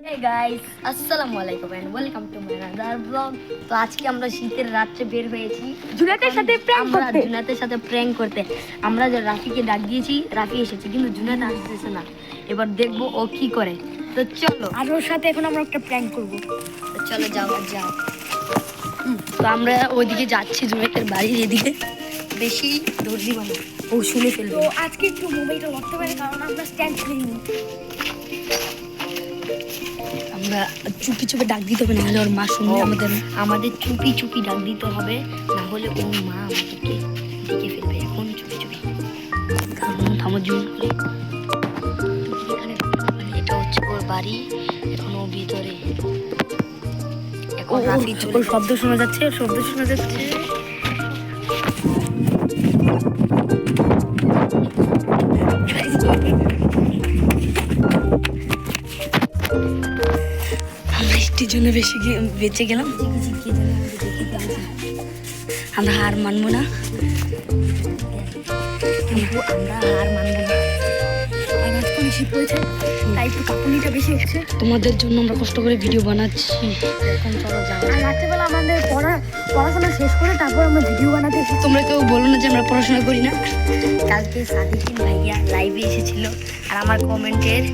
Guys আসসালামু আলাইকুম and welcome to my another blog তো আজকে আমরা শীতের রাত্রে বের হয়েছি। জুনাতের সাথে prank আমরা জুনাতের সাথে প্র্যাঙ্ক করতে। আমরা যে রাফিকে ডাক দিয়েছি রাফি এসেছে কিন্তু জুনাত আসতেছে না। এবার দেখব ও কি করে। তো চলো। আর ওর সাথে এখন আমরা একটা প্র্যাঙ্ক করব। তো চলো যাও যাও তো আমরা ওইদিকে যাচ্ছি জুনাতের বাড়ির এদিকে। বেশি দূর দিব না। ও শুনে ফেলব। আজকে একটু মোবাইলটা রাখতে পারি কারণ আমরা স্ট্যান্ড কিনি আমরা চুপি চুপি ডাক দিতে হবে নাহলে ওর মা শুনবে আমাদের। আমাদের চুপি চুপি ডাক দিতে হবে না হলে ওর মা আমাদেরকে দেখে ফেলবে। এখন চুপি চুপি। থামো জুম এখানে এটা হচ্ছে ওর বাড়ি এখন ও ভিতরে। এখন শব্দ শোনা যাচ্ছে শব্দ শোনা যাচ্ছে। বেশি বেঁচে গেলাম। আমরা হার মানবো না। কিন্তু আমরা হার মানবো না তাই বেশি তোমাদের জন্য আমরা কষ্ট করে ভিডিও বানাচ্ছি। রাত্রেবেলা আমাদের পড়া পড়াশোনা শেষ করে তারপর আমরা ভিডিও বানাতে তোমরা কেউ বলো না যে আমরা পড়াশোনা করি না। কালকে সাদিকিন ভাইয়া লাইভে এসেছিল, আর আমার কমেন্টের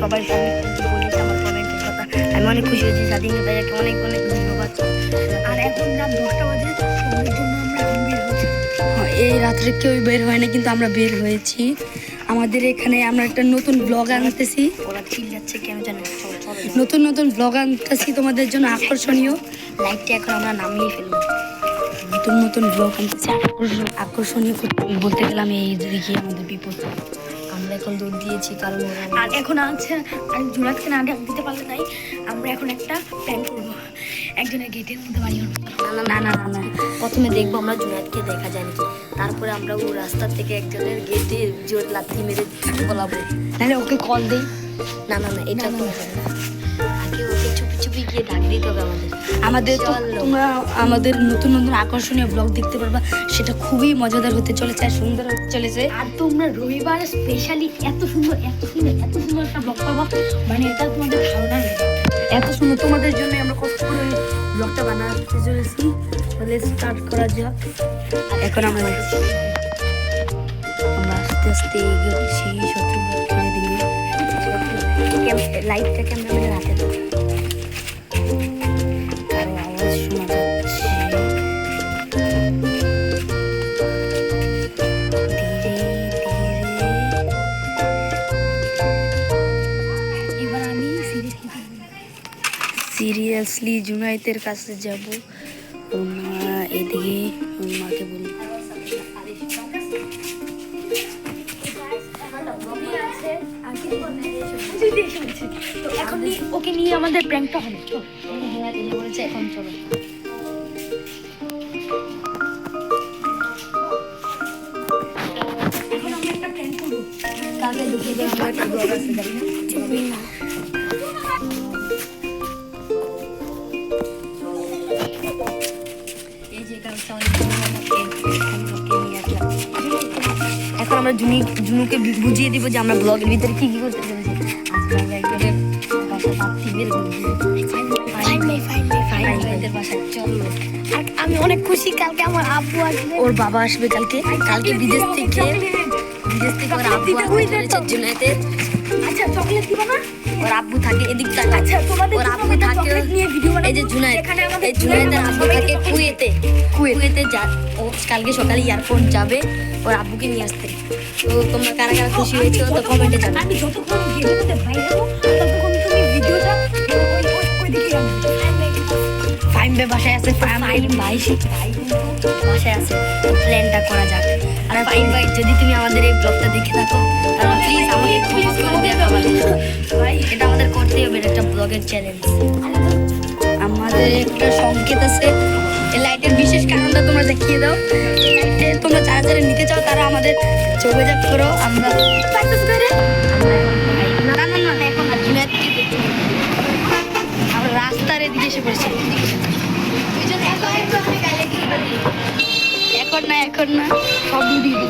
সবাই কমেন্ট আমি অনেক খুশি হয়েছি সাদিকিন ভাইয়াকে অনেক অনেক ধন্যবাদ। আর এখন রাত দশটা বাজে সবার জন্য আমরা এখন বের হচ্ছি। এই রাত্রে কেউ বের হয় না কিন্তু আমরা বের হয়েছি। আমাদের এখানে আমরা একটা নতুন ব্লগ আনতেছি। ওরা চিল যাচ্ছে কেন জানো নতুন নতুন ব্লগ আনতেছি তোমাদের জন্য আকর্ষণীয়। লাইটটা এখন আমরা নামিয়ে ফেলব নতুন নতুন ব্লগ আনতেছি আকর্ষণ- আকর্ষণীয় বলতে গেলাম এই দিকে আমাদের বিপদ। এখন দুধ দিয়েছি কারণ আর এখন আছে আর জোনাথকে না ডাক দিতে পারলে নাই আমরা এখন একটা প্ল্যান করব। একজনের গেটের মধ্যে বাড়ি হলো। না না না না প্রথমে দেখব আমরা জুনায়দকে দেখা যায় নাকি। তারপরে আমরা ও রাস্তার থেকে একজনের গেটে জোর লাথি মেরে বলাবো নাহলে ওকে কল দিই। না না না এটা তো না। গিয়ে ডাক দিতে হবে আমাদের। আমাদের তো তোমরা আমাদের নতুন নতুন আকর্ষণীয় ব্লগ দেখতে পারবা সেটা খুবই মজাদার হতে চলেছে আর সুন্দর হতে চলেছে। আর তোমরা রবিবার স্পেশালি এত সুন্দর এত সুন্দর এত সুন্দর একটা ব্লগ পাবা মানে এটা তোমাদের ধারণা নেই। এত সুন্দর তোমাদের জন্য আমরা কষ্ট করে ব্লগটা বানাতে চলেছি। তাহলে স্টার্ট করা যাক। এখন আমরা আমরা আস্তে আস্তে এগোচ্ছি শত্রু লাইটটা ক্যামেরাম্যানের হাতে দাও। সিরিয়াসলি জুনাইতের কাছে যাব। ওর মা এদিকে ওর মাকে বলি। এখন ওকে নিয়ে আমাদের প্র্যাঙ্কটা হবে। বলেছে এখন চলো আমরা আমরা জুনি জুনুকে বুঝিয়ে দিব যে আমরা ব্লগের ভিতরে কি কি করতে চলেছি। আমি অনেক খুশি কালকে আমার আব্বু আসবে। ওর বাবা আসবে কালকে। কালকে বিদেশ থেকে বিদেশ থেকে ওর আব্বু আসতে চলেছে আচ্ছা চকলেট দিবা না? ওর আব্বু থাকে এদিক তাকা আচ্ছা তোমাদের ওর আব্বু থাকে নিয়ে ভিডিও বানাবো এই যে জুনাইদ। যেখানে আমাদের এই জুনাইদের আব্বু থাকে কুয়েতে। কুয়েতে। যা ও কালকে সকালে এয়ারপোর্ট যাবে। ওর আব্বুকে নিয়ে আসতে। তো তোমরা কারা কারা খুশি হয়েছো তো কমেন্টে জানাও। আমি যতক্ষণ বাইরে ততক্ষণ তুমি ভিডিওটা বাসায় আছে ফাইম ভাই। বাসায় আছে প্ল্যানটা করা যাক। আর ফাইম ভাই যদি তুমি আমাদের এই ব্লগটা দেখে থাকো তাহলে প্লিজ আমাকে ক্ষমা করে দেখাবা ভাই এটা আমাদের করতেই হবে এটা একটা ব্লগের চ্যালেঞ্জ আমাদের একটা সংকেত আছে এই লাইটের বিশেষ কারণটা তোমরা দেখিয়ে দাও। তোমরা যারা যারা নিতে চাও, তারা আমাদের যোগাযোগ করো, আমরা না এখন। আমরা রাস্তার এদিকে এসে পড়েছি। এখন না এখন না, সব দিয়ে দিবি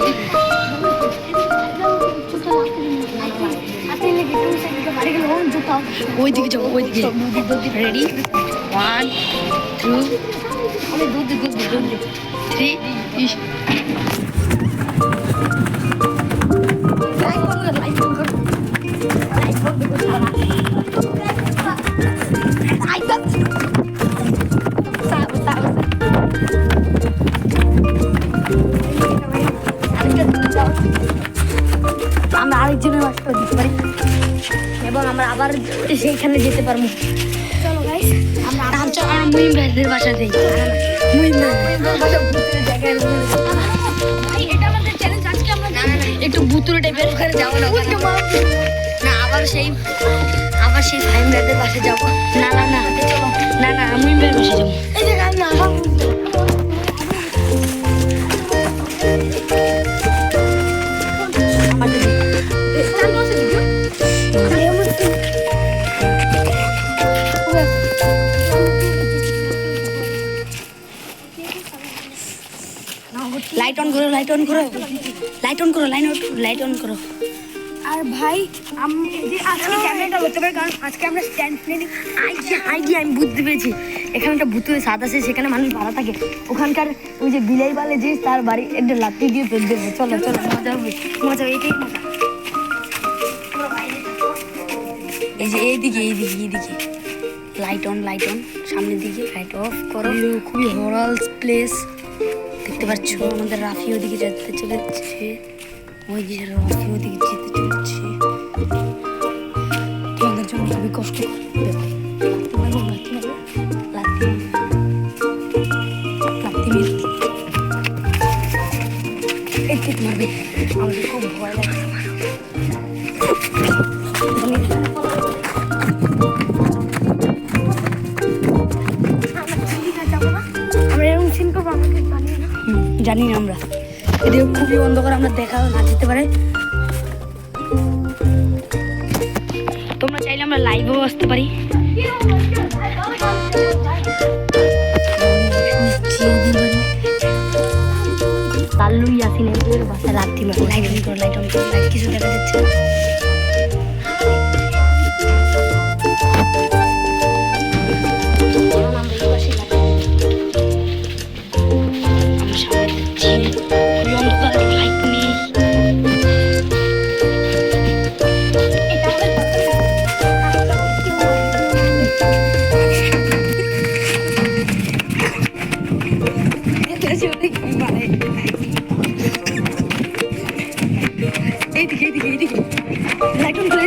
আচ্ছা লেগে তুমি সেদিকে বাড়ি গেলে ওর জুতো ওই দিকে যাব ওই দিকে রেডি ওয়ান আমরা আরেকজনের বাসটা দিতে পারি। এবং আমরা আবার সেইখানে যেতে পারব। চলো। গাইস আর মুহিম ভাইদের বাসা দেই। মুহিম একটু বুতুরে টাইপের ওখানে যাব না না আবার সেই আবার সেই ফাইম ভাইদের বাসা যাব। না না না লাইট অন করো লাইট অন লাইট অন করো। আর ভাই আমি যে আজকে ক্যামেরাটা হতে পারে কারণ আজকে আমরা স্ট্যান্ড প্লেনে আইডিয়া আইডিয়া আমি বুঝতে পেরেছি। এখানে একটা ভুতুরে সাদ আছে সেখানে মানুষ ভাড়া থাকে। ওখানকার ওই যে বিলাই বালে যে তার বাড়ি একটা লাত্তি দিয়ে তোর দেবে। চলো চলো মজা হবে মজা হবে, এটাই মজা। এই যে এইদিকে এইদিকে এইদিকে। লাইট অন লাইট অন সামনের দিকে লাইট অফ করো। খুবই হরাল প্লেস দেখতে পাচ্ছ? আমাদের রাফি ওদিকে যেতে চলেছে। ওই যে রাফি ওদিকে যেতে চলেছে। তোমাদের জন্য খুবই কষ্ট আমাদের খুব ভয় লাগে আমরা জানি না আমরা। এদিকে খুবই অন্ধকার আমরা দেখা না যেতে পারে। তোমরা চাইলে আমরা লাইভেও আসতে পারি। এদের বাসায় লাত্তি মারে লাইট অন করো লাইট অন করো লাইট কিছু দেখা যাচ্ছে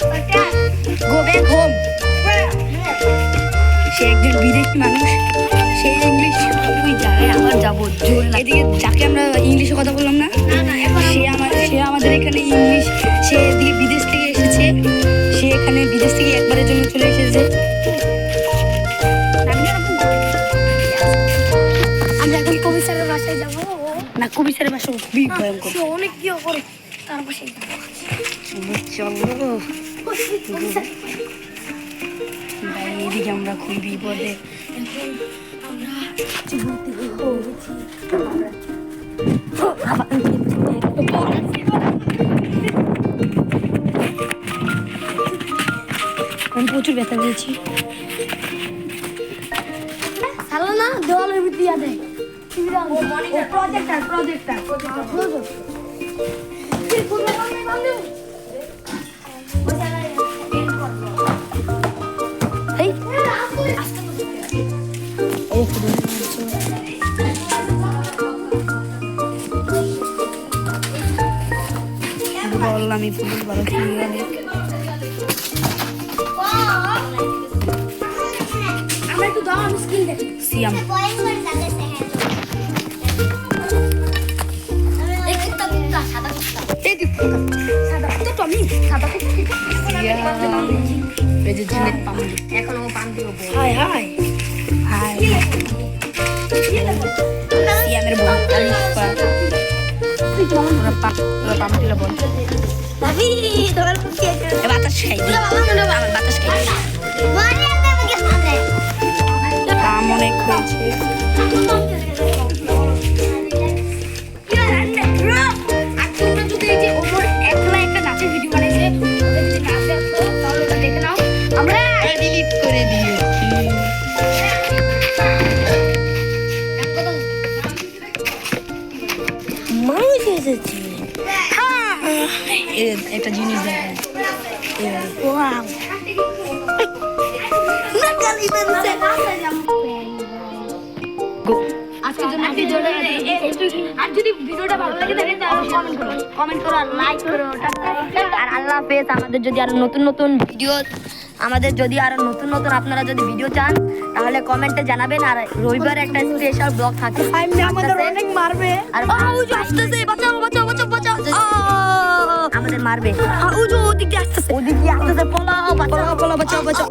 Go back home. সে একজন বিদেশি মানুষ সে ইংলিশ তুই যায় আবার যাব জোর এদিকে যাকে আমরা ইংলিশে কথা বললাম না সে আমার সে আমাদের এখানে ইংলিশ সে এদিকে বিদেশ থেকে এসেছে সে এখানে বিদেশ থেকে একবারের জন্য চলে এসেছে। আমরা এখন কবি স্যারের বাসায় যাব। না কবি স্যারের ভাষা খুবই ভয়ঙ্কর। অনেক কি করে তার পাশে চলো এদিকে আমরা খুবই বিপদে। আমি প্রচুর ব্যথা পেয়েছি। না? দেওয়ালের ভিতরে ইয়া দেয় প্রজেক্টার প্রজেক্টার এই জিনিস বানাচ্ছি অনেক Siam hi hi hi siang rebon kali pak berapa berapa kilo bon বাতাস খাই। বাতাস খাই। পাম অনেক হয়েছে। আর তোমরা যদি একটা জিনিস আর যদি ভিডিওটা ভালো লাগে তাহলে কমেন্ট করো। কমেন্ট করো আর লাইক করো আর আল্লাহ হাফেজ আমাদের যদি আরও নতুন নতুন ভিডিও আমাদের যদি আরও নতুন নতুন আপনারা যদি ভিডিও চান তাহলে কমেন্টে জানাবেন। আর রবিবার একটা স্পেশাল ব্লগ থাকে। আমাদের অনেক মারবে। আর বাঁচাও বাঁচাও বাঁচাও বাঁচাও। আমাদের মারবে। ওদিকে আসতেছে। ওদিকে আসতেছে। পলাও বাঁচাও পলাও বাঁচাও বাঁচাও